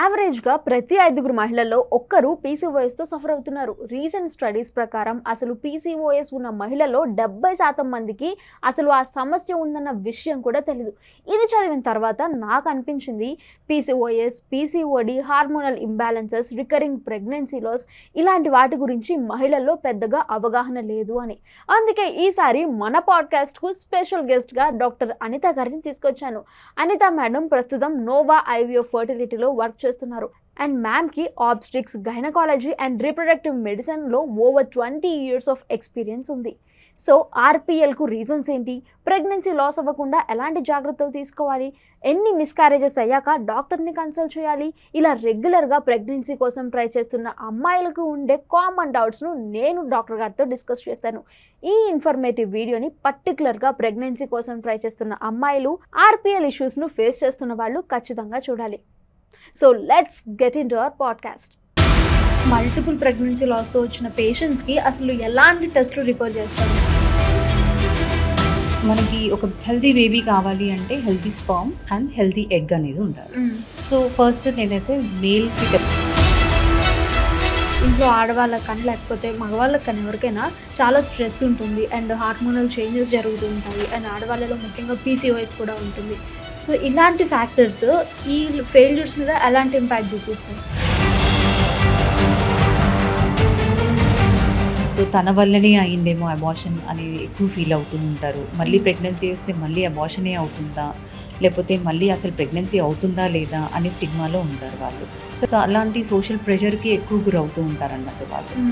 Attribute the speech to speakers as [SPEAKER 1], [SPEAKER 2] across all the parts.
[SPEAKER 1] యావరేజ్గా ప్రతి ఐదుగురు మహిళల్లో ఒక్కరు పీసీఓఎస్తో సఫర్ అవుతున్నారు. రీసెంట్ స్టడీస్ ప్రకారం అసలు పీసీఓఎస్ ఉన్న మహిళల్లో డెబ్బై శాతం మందికి అసలు ఆ సమస్య ఉందన్న విషయం కూడా తెలియదు ఇది చదివిన తర్వాత నాకు అనిపించింది PCOS PCOD hormonal imbalances recurring pregnancy loss ఇలాంటి వాటి గురించి మహిళల్లో పెద్దగా అవగాహన లేదు అని. అందుకే ఈసారి మన పాడ్కాస్ట్కు స్పెషల్ గెస్ట్గా డాక్టర్ అనిత గారిని తీసుకొచ్చాను. అనిత మేడం ప్రస్తుతం నోవా ఐవియో ఫర్టిలిటీలో వర్క్ చేస్తున్నారు. అండ్ మ్యామ్కి ఆబ్స్ట్రిక్స్ గైనకాలజీ అండ్ రీప్రొడక్టివ్ మెడిసిన్లో over twenty years of experience ఉంది. సో ఆర్పిఎల్కు రీజన్స్ ఏంటి? ప్రెగ్నెన్సీ లాస్ అవ్వకుండా ఎలాంటి జాగ్రత్తలు తీసుకోవాలి? ఎన్ని మిస్క్యారేజెస్ అయ్యాక డాక్టర్ని కన్సల్ట్ చేయాలి? ఇలా రెగ్యులర్గా ప్రెగ్నెన్సీ కోసం ట్రై చేస్తున్న అమ్మాయిలకు ఉండే కామన్ డౌట్స్ను నేను డాక్టర్ గారితో డిస్కస్ చేస్తాను. ఈ ఇన్ఫర్మేటివ్ వీడియోని పర్టికులర్గా ప్రెగ్నెన్సీ కోసం ట్రై చేస్తున్న అమ్మాయిలు ఆర్పిఎల్ ఇష్యూస్ను ఫేస్ చేస్తున్న వాళ్ళు ఖచ్చితంగా చూడాలి. So let's get into our podcast multiple pregnancy లాస్తో వచ్చిన పేషెంట్స్కి అసలు ఎలాంటి టెస్ట్లు రిఫర్ చేస్తారు?
[SPEAKER 2] మనకి ఒక హెల్తీ బేబీ కావాలి అంటే healthy sperm and healthy egg అనేది ఉండాలి. సో ఫస్ట్ నేనైతే మేల్కి
[SPEAKER 1] ఇంట్లో ఆడవాళ్ళకి కానీ లేకపోతే మగవాళ్ళకి కానీ ఎవరికైనా చాలా స్ట్రెస్ ఉంటుంది. అండ్ హార్మోనల్ చేంజెస్ జరుగుతూ ఉంటాయి అండ్ ఆడవాళ్ళలో ముఖ్యంగా పీసీఓఎస్ కూడా ఉంటుంది. సో ఇలాంటి ఫ్యాక్టర్స్ ఈ ఫెయిల్యూర్స్ మీద ఎలాంటి ఇంపాక్ట్ చూపిస్తాయి?
[SPEAKER 2] సో తన వల్లనే అయిందేమో అబార్షన్ అనేది ఎక్కువ ఫీల్ అవుతూ ఉంటారు మళ్ళీ ప్రెగ్నెన్సీ వస్తే మళ్ళీ అబార్షనే అవుతుందా? లేకపోతే మళ్ళీ అసలు ప్రెగ్నెన్సీ అవుతుందా లేదా అనే స్టిగ్మాలో ఉంటారు వాళ్ళు. సో అలాంటి సోషల్ ప్రెషర్కి ఎక్కువ గురవుతూ ఉంటారు అన్నట్టు వాళ్ళు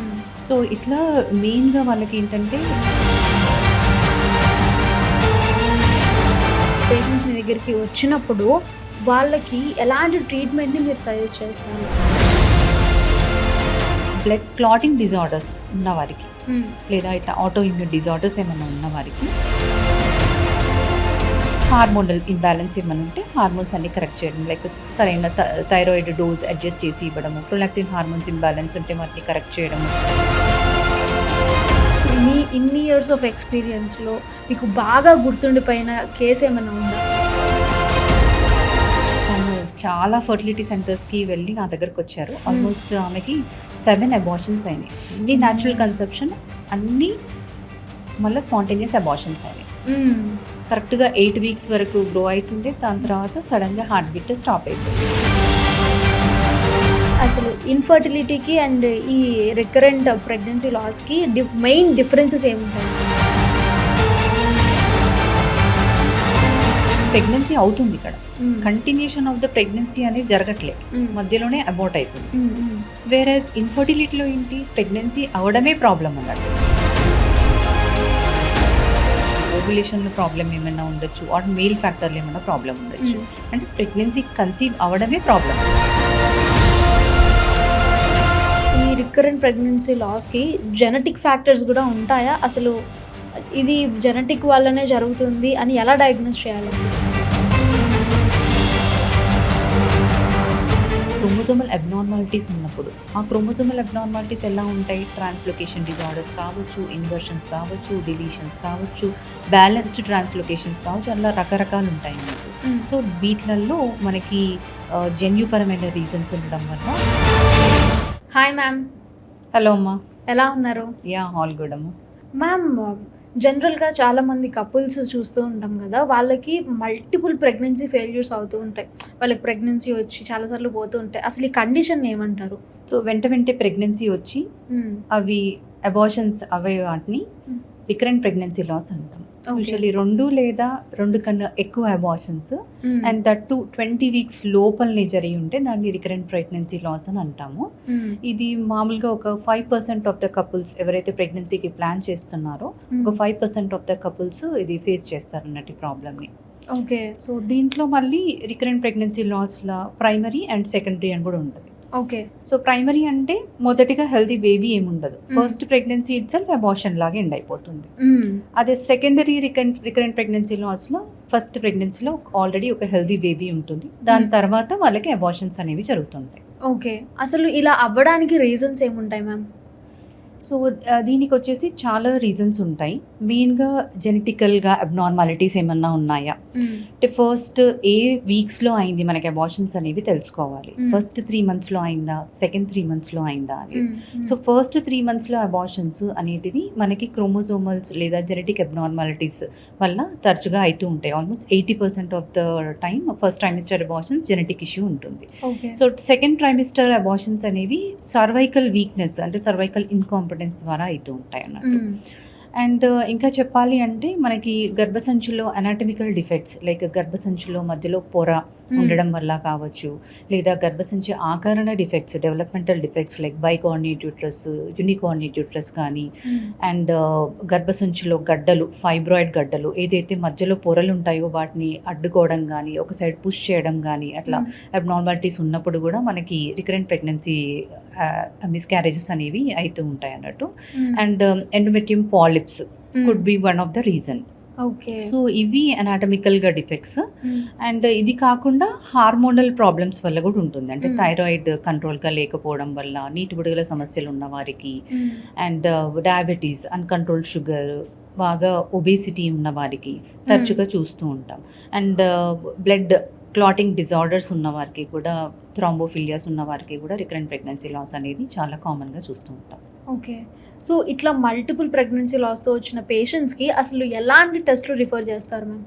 [SPEAKER 2] సో ఇట్లా మెయిన్గా వాళ్ళకి ఏంటంటే
[SPEAKER 1] పేషెంట్స్ మీ దగ్గరికి వచ్చినప్పుడు వాళ్ళకి ఎలాంటి ట్రీట్మెంట్ని మీరు సజెస్ట్ చేస్తారు?
[SPEAKER 2] బ్లడ్ క్లాటింగ్ డిజార్డర్స్ ఉన్న వారికి. లేదా ఇట్లా ఆటో ఇమ్యూన్ డిజార్డర్స్ ఏమైనా ఉన్న వారికి. హార్మోనల్ ఇంబ్యాలెన్స్ ఏమైనా ఉంటే హార్మోన్స్ అన్ని కరెక్ట్ చేయడం. లైక్ సరైన థైరాయిడ్ డోస్ అడ్జస్ట్ చేసి ఇవ్వడము. ప్రొలాక్టిన్ హార్మోన్స్ ఇంబ్యాలెన్స్ ఉంటే వాటిని కరెక్ట్ చేయడము.
[SPEAKER 1] మీ ఇన్ని ఇయర్స్ ఆఫ్ ఎక్స్పీరియన్స్లో మీకు బాగా గుర్తుండిపోయిన కేసు ఏమైనా ఉందా?
[SPEAKER 2] తను చాలా ఫర్టిలిటీ సెంటర్స్కి వెళ్ళి నా దగ్గరకు వచ్చారు. ఆల్మోస్ట్ ఆమెకి సెవెన్ అబార్షన్స్ అయినాయి. అన్ని న్యాచురల్ కన్సెప్షన్ అన్నీ మళ్ళీ స్పాంటేనియస్ అబార్షన్స్ అయినాయి. కరెక్ట్గా ఎయిట్ వీక్స్ వరకు గ్రో అవుతుంది దాని తర్వాత సడన్గా హార్ట్ బీట్ స్టాప్ అయిపోయింది.
[SPEAKER 1] అసలు ఇన్ఫర్టిలిటీకి అండ్ ఈ రికరెంట్ ప్రెగ్నెన్సీ లాస్కి డి మెయిన్ డిఫరెన్సెస్ ఏముంటాయి
[SPEAKER 2] ప్రెగ్నెన్సీ అవుతుంది ఇక్కడ. కంటిన్యూషన్ ఆఫ్ ద ప్రెగ్నెన్సీ అనేది జరగట్లేదు
[SPEAKER 1] మ్మ్.
[SPEAKER 2] మధ్యలోనే అబౌట్ అవుతుంది. వేరేస్ ఇన్ఫర్టిలిటీలో ఏంటి ప్రెగ్నెన్సీ అవడమే ప్రాబ్లం అన్నట్టు ఓవ్యులేషన్లో ప్రాబ్లం ఏమైనా ఉండొచ్చు ఆర్ మేల్ ఫ్యాక్టర్లు ఏమైనా ప్రాబ్లం ఉండొచ్చు. అంటే ప్రెగ్నెన్సీ కన్సీవ్ అవడమే ప్రాబ్లం
[SPEAKER 1] రికరెంట్ ప్రెగ్నెన్సీ లాస్కి జెనెటిక్ ఫ్యాక్టర్స్ కూడా ఉంటాయా? అసలు ఇది జెనెటిక్ వల్లనే జరుగుతుంది అని ఎలా డయాగ్నోస్ చేయాలి
[SPEAKER 2] క్రోమోజోమల్ అబ్నార్మాలిటీస్ ఉన్నప్పుడు ఆ క్రోమోజోమల్ అబ్నార్మాలిటీస్ ఎలా ఉంటాయి? ట్రాన్స్లొకేషన్ డిజార్డర్స్ కావచ్చు ఇన్వర్షన్స్ కావచ్చు డిలీషన్స్ కావచ్చు బ్యాలెన్స్డ్ ట్రాన్స్లొకేషన్స్ కావచ్చు అలా రకరకాలు ఉంటాయి. సో వీటిలలో మనకి జన్యుపరమైన రీజన్స్ ఉండడం వల్ల
[SPEAKER 1] హాయ్ మ్యామ్
[SPEAKER 2] హలో అమ్మా
[SPEAKER 1] ఎలా ఉన్నారు?
[SPEAKER 2] యా హాల్ గుడ్ అమ్మా.
[SPEAKER 1] మ్యామ్ జనరల్గా చాలామంది కపుల్స్ చూస్తూ ఉంటాం కదా వాళ్ళకి మల్టిపుల్ ప్రెగ్నెన్సీ ఫెయిల్యూర్స్ అవుతూ ఉంటాయి. వాళ్ళకి ప్రెగ్నెన్సీ వచ్చి చాలాసార్లు పోతూ ఉంటాయి. అసలు ఈ కండిషన్ ఏమంటారు?
[SPEAKER 2] సో వెంట వెంటే ప్రెగ్నెన్సీ వచ్చి
[SPEAKER 1] మ్మ్.
[SPEAKER 2] అవి అబార్షన్స్ అవే వాటిని
[SPEAKER 1] Hmm.
[SPEAKER 2] రికరెంట్ ప్రెగ్నెన్సీ లాస్ అంటాం. యూజువల్లీ రెండు లేదా రెండు కన్నా ఎక్కువ abortions. And that too twenty weeks లోపలనే జరిగి ఉంటే దాన్ని రికరెంట్ ప్రెగ్నెన్సీ లాస్ అని అంటాము
[SPEAKER 1] మ్మ్.
[SPEAKER 2] ఇది మామూలుగా ఒక five percent of the couples ఎవరైతే ప్రెగ్నెన్సీకి ప్లాన్ చేస్తున్నారో
[SPEAKER 1] మ్మ్.
[SPEAKER 2] ఒక five percent of the couples ఇది ఫేస్ చేస్తారు అన్నట్టు ప్రాబ్లమ్ని
[SPEAKER 1] ఓకే
[SPEAKER 2] సో దీంట్లో మళ్ళీ రికరెంట్ ప్రెగ్నెన్సీ లాస్లో ప్రైమరీ అండ్ సెకండరీ అని కూడా ఉంటుంది
[SPEAKER 1] ఓకే
[SPEAKER 2] సో ప్రైమరీ అంటే మొదటిగా హెల్తీ బేబీ ఏముండదు. First pregnancy itself abortion లాగా ఎండ్ అయిపోతుంది.
[SPEAKER 1] మ్మ్.
[SPEAKER 2] అదే సెకండరీ రికరెంట్ రికరెంట్ ప్రెగ్నెన్సీ లాస్లో ఫస్ట్ ప్రెగ్నెన్సీలో ఆల్రెడీ ఒక హెల్తీ బేబీ ఉంటుంది. దాని
[SPEAKER 1] Mm.
[SPEAKER 2] తర్వాత వాళ్ళకి అబార్షన్స్ అనేవి జరుగుతుంటాయి.
[SPEAKER 1] ఓకే అసలు ఇలా అవ్వడానికి రీజన్స్ ఏముంటాయి మ్యామ్
[SPEAKER 2] సో దీనికి వచ్చేసి చాలా రీజన్స్ ఉంటాయి. మెయిన్గా జెనెటికల్గా అబ్నార్మాలిటీస్ ఏమన్నా ఉన్నాయా? అంటే ఫస్ట్ ఏ వీక్స్లో అయింది మనకి అబార్షన్స్ అనేవి తెలుసుకోవాలి. ఫస్ట్ త్రీ మంత్స్లో అయిందా? సెకండ్ త్రీ మంత్స్లో అయిందా అని. సో ఫస్ట్ త్రీ మంత్స్లో అబార్షన్స్ అనేటివి మనకి క్రోమోజోమల్స్ లేదా జెనెటిక్ అబ్నార్మాలిటీస్ వల్ల తరచుగా అవుతూ ఉంటాయి. Almost eighty percent of the time first trimester abortions genetic issue ఉంటుంది. సో సెకండ్ ట్రైమిస్టర్ అబార్షన్స్ అనేవి సర్వైకల్ వీక్నెస్ అంటే సర్వైకల్ ఇన్కాంపిటెన్స్ ద్వారా అవుతూ ఉంటాయి అన్నట్టు. అండ్ ఇంకా చెప్పాలి అంటే మనకి గర్భసంచులో అనాటమికల్ డిఫెక్ట్స్ లైక్ గర్భసంచులో మధ్యలో పొర ఉండడం వల్ల కావచ్చు. లేదా గర్భసంచి ఆకరణ defects developmental defects like bicornuate uterus unicornuate uterus కానీ అండ్ గర్భసంచిలో గడ్డలు ఫైబ్రాయిడ్ గడ్డలు ఏదైతే మధ్యలో పొరలు ఉంటాయో వాటిని అడ్డుకోవడం కానీ ఒక సైడ్ పుష్ చేయడం కానీ అట్లా అబ్నార్మాలిటీస్ ఉన్నప్పుడు కూడా మనకి రికరెంట్ ప్రెగ్నెన్సీ మిస్క్యారేజెస్ అనేవి అవుతూ ఉంటాయి అన్నట్టు and endometrium polyps could be one of the reason so ఇవి అనాటమికల్గా డిఫెక్ట్స్ అండ్ ఇది కాకుండా హార్మోనల్ ప్రాబ్లమ్స్ వల్ల కూడా ఉంటుంది. అంటే. థైరాయిడ్ కంట్రోల్గా లేకపోవడం వల్ల నీటి బుడగల సమస్యలు ఉన్న వారికి అండ్ డయాబెటీస్ అన్కంట్రోల్ షుగర్ బాగా ఒబేసిటీ ఉన్న వారికి తరచుగా చూస్తూ ఉంటాం. అండ్ బ్లడ్ క్లాటింగ్ డిజార్డర్స్ ఉన్న వారికి కూడా థ్రాంబోఫిలియాస్ ఉన్న వారికి కూడా రికరెంట్ ప్రెగ్నెన్సీ లాస్ అనేది చాలా కామన్గా చూస్తూ ఉంటాం.
[SPEAKER 1] ఓకే. సో ఇట్లా మల్టిపుల్ ప్రెగ్నెన్సీ లాస్తో వచ్చిన పేషెంట్స్కి అసలు ఎలాంటి టెస్ట్లు రిఫర్ చేస్తారు మ్యామ్?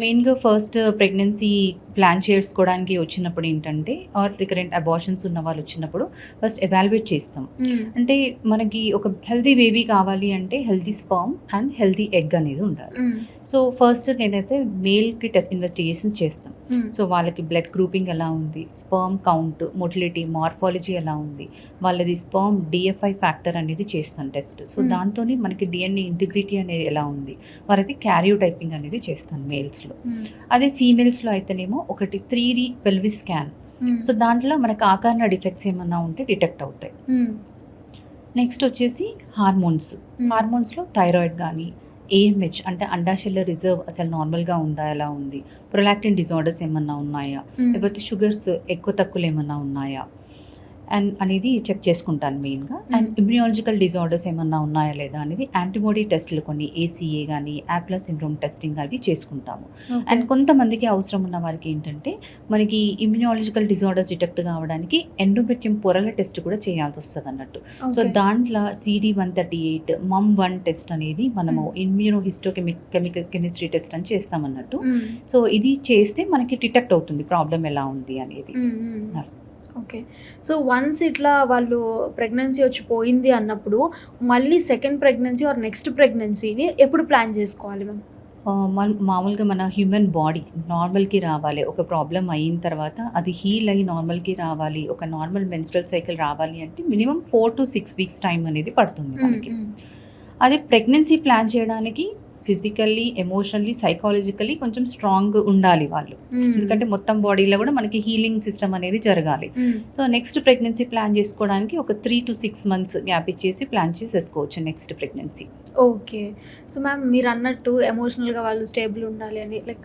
[SPEAKER 2] మెయిన్గా ఫస్ట్ ప్రెగ్నెన్సీ ప్లాన్ చేసుకోవడానికి వచ్చినప్పుడు ఏంటంటే ఆర్ రికరెంట్ అబార్షన్స్ ఉన్న వాళ్ళు వచ్చినప్పుడు ఫస్ట్ ఎవాల్యుయేట్ చేస్తాం. అంటే మనకి ఒక హెల్తీ బేబీ కావాలి అంటే healthy sperm and healthy egg అనేది ఉండాలి. సో ఫస్ట్ నేనైతే మేల్కి టెస్ట్ ఇన్వెస్టిగేషన్స్ చేస్తాం. సో వాళ్ళకి బ్లడ్ గ్రూపింగ్ ఎలా ఉంది? స్పర్మ్ కౌంట్ మొటిలిటీ మార్ఫాలజీ ఎలా ఉంది? వాళ్ళది స్పర్మ్ డిఎఫ్ఐ ఫ్యాక్టర్ అనేది చేస్తాం టెస్ట్. So
[SPEAKER 1] Hmm.
[SPEAKER 2] దాంతో మనకి డిఎన్ఏ ఇంటిగ్రిటీ అనేది ఎలా ఉంది? వారైతే క్యారియో టైపింగ్ అనేది చేస్తాను మేల్స్లో. అదే ఫీమేల్స్లో అయితేనేమో ఒకటి three D pelvis scan so దాంట్లో మనకు ఆకారణ డిఫెక్ట్స్ ఏమన్నా ఉంటే డిటెక్ట్ అవుతాయి. నెక్స్ట్ వచ్చేసి హార్మోన్స్. హార్మోన్స్లో థైరాయిడ్ కానీ ఏఎంహెచ్ అంటే అండాశయ రిజర్వ్ అసలు నార్మల్గా ఉందా ఎలా ఉంది? ప్రొలాక్టిన్ డిజార్డర్స్ ఏమన్నా ఉన్నాయా? లేకపోతే షుగర్స్ ఎక్కువ తక్కువలు ఏమన్నా ఉన్నాయా? అండ్ అనేది చెక్ చేసుకుంటాను మెయిన్గా. అండ్. ఇమ్యూనాలజికల్ డిజార్డర్స్ ఏమన్నా ఉన్నాయా లేదా అనేది యాంటీబాడీ టెస్ట్లు కొన్ని ఏసీఏ కానీ యాప్లా సిండ్రోమ్ టెస్టింగ్ అవి చేసుకుంటాము. అండ్ కొంతమందికి అవసరం ఉన్న వారికి ఏంటంటే మనకి ఇమ్యూనాలజికల్ డిజార్డర్స్ డిటెక్ట్ కావడానికి ఎండోమెట్రియం పొరల టెస్ట్ కూడా చేయాల్సి వస్తుంది అన్నట్టు సో దాంట్లో CD one thirty eight MUM one test అనేది మనము immuno histochemic chemical chemistry test అని చేస్తామన్నట్టు. సో ఇది చేస్తే మనకి డిటెక్ట్ అవుతుంది ప్రాబ్లం ఎలా ఉంది అనేది.
[SPEAKER 1] ఓకే సో వన్స్ ఇట్లా వాళ్ళు ప్రెగ్నెన్సీ వచ్చి పోయింది అన్నప్పుడు మళ్ళీ సెకండ్ ప్రెగ్నెన్సీ ఆర్ నెక్స్ట్ ప్రెగ్నెన్సీని ఎప్పుడు ప్లాన్ చేసుకోవాలి మ్యామ్
[SPEAKER 2] మామూలుగా మన హ్యూమన్ బాడీ నార్మల్కి రావాలి. ఒక ప్రాబ్లం అయిన తర్వాత అది హీల్ అయ్యి నార్మల్కి రావాలి. ఒక నార్మల్ మెన్స్ట్రల్ సైకిల్ రావాలి అంటే minimum four to six weeks time అనేది పడుతుంది మనకి అదే ప్రెగ్నెన్సీ ప్లాన్ చేయడానికి ఫిజికల్లీ ఎమోషనల్లీ సైకాలజికల్లీ కొంచెం స్ట్రాంగ్ ఉండాలి వాళ్ళు. ఎందుకంటే మొత్తం బాడీలో కూడా మనకి హీలింగ్ సిస్టమ్ అనేది జరగాలి. సో నెక్స్ట్ ప్రెగ్నెన్సీ ప్లాన్ చేసుకోవడానికి ఒక three to six months gap ఇచ్చేసి ప్లాన్ చేసేసుకోవచ్చు next pregnancy.
[SPEAKER 1] Okay. So ma'am మీరు అన్నట్టు ఎమోషనల్గా వాళ్ళు స్టేబుల్ ఉండాలి అని లైక్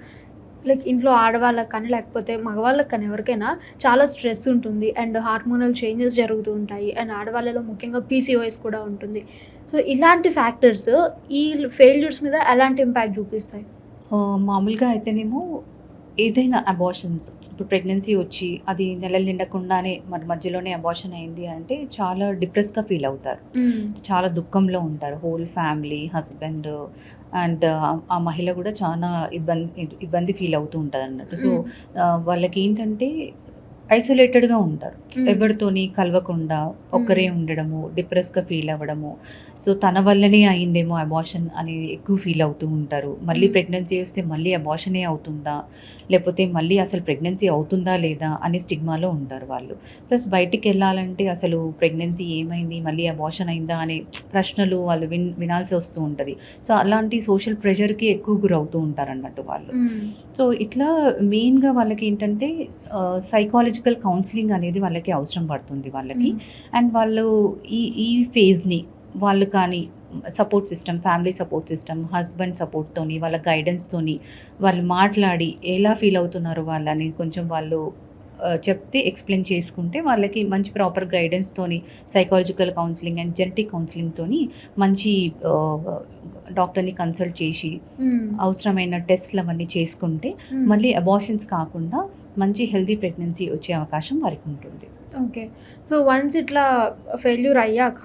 [SPEAKER 1] లైక్ ఇంట్లో ఆడవాళ్ళకి కానీ లేకపోతే మగవాళ్ళకి కానీ ఎవరికైనా చాలా స్ట్రెస్ ఉంటుంది. అండ్ హార్మోనల్ చేంజెస్ జరుగుతూ ఉంటాయి. అండ్ ఆడవాళ్ళలో ముఖ్యంగా పీసీఓఎస్ కూడా ఉంటుంది. సో ఇలాంటి ఫ్యాక్టర్స్ ఈ ఫెయిల్యూర్స్ మీద ఎలాంటి ఇంపాక్ట్ చూపిస్తాయి?
[SPEAKER 2] మామూలుగా అయితేనేమో ఏదైనా అబార్షన్స్ ఇప్పుడు ప్రెగ్నెన్సీ వచ్చి అది నెలలు నిండకుండానే మరి మధ్యలోనే అబార్షన్ అయింది అంటే చాలా డిప్రెస్గా ఫీల్ అవుతారు. చాలా దుఃఖంలో ఉంటారు. హోల్ ఫ్యామిలీ హస్బెండ్ అండ్ ఆ మహిళ కూడా చాలా ఇబ్బంది ఇబ్బంది ఫీల్ అవుతూ ఉంటుంది అన్నట్టు సో వాళ్ళకి ఏంటంటే ఐసోలేటెడ్గా ఉంటారు. ఎవరితోని కలవకుండా ఒక్కరే ఉండడము డిప్రెస్గా ఫీల్ అవ్వడము. సో తన వల్లనే అయిందేమో అబార్షన్ అనేది ఎక్కువ ఫీల్ అవుతూ ఉంటారు. మళ్ళీ. ప్రెగ్నెన్సీ వస్తే మళ్ళీ అబార్షనే అవుతుందా? లేకపోతే మళ్ళీ అసలు ప్రెగ్నెన్సీ అవుతుందా లేదా అనే స్టిగ్మాలో ఉంటారు వాళ్ళు. ప్లస్ బయటికి వెళ్ళాలంటే అసలు ప్రెగ్నెన్సీ ఏమైంది? మళ్ళీ అబార్షన్ అయిందా? అనే ప్రశ్నలు వాళ్ళు విన్ వినాల్సి వస్తూ ఉంటుంది. సో అలాంటి సోషల్ ప్రెషర్కి ఎక్కువ గురవుతూ ఉంటారు అన్నట్టు వాళ్ళు సో ఇట్లా మెయిన్గా వాళ్ళకి ఏంటంటే సైకాలజికల్ కౌన్సిలింగ్ అనేది వాళ్ళకి అవసరం పడుతుంది వాళ్ళకి. అండ్ వాళ్ళు ఈ ఈ ఫేజ్ని వాళ్ళు కానీ support system family support system husband సపోర్ట్తోని వాళ్ళ గైడెన్స్తోని వాళ్ళు మాట్లాడి ఎలా ఫీల్ అవుతున్నారో వాళ్ళని కొంచెం వాళ్ళు చెప్తే ఎక్స్ప్లెయిన్ చేసుకుంటే వాళ్ళకి మంచి ప్రాపర్ గైడెన్స్తోని సైకాలజికల్ కౌన్సిలింగ్ అండ్ జెనటిక్ కౌన్సిలింగ్తోని మంచి డాక్టర్ని కన్సల్ట్ చేసి అవసరమైన టెస్ట్లు అవన్నీ చేసుకుంటే మళ్ళీ అబార్షన్స్ కాకుండా మంచి హెల్తీ ప్రెగ్నెన్సీ వచ్చే అవకాశం వారికి ఉంటుంది.
[SPEAKER 1] ఓకే సో వన్స్ ఇట్లా ఫెయిల్యూర్ అయ్యాక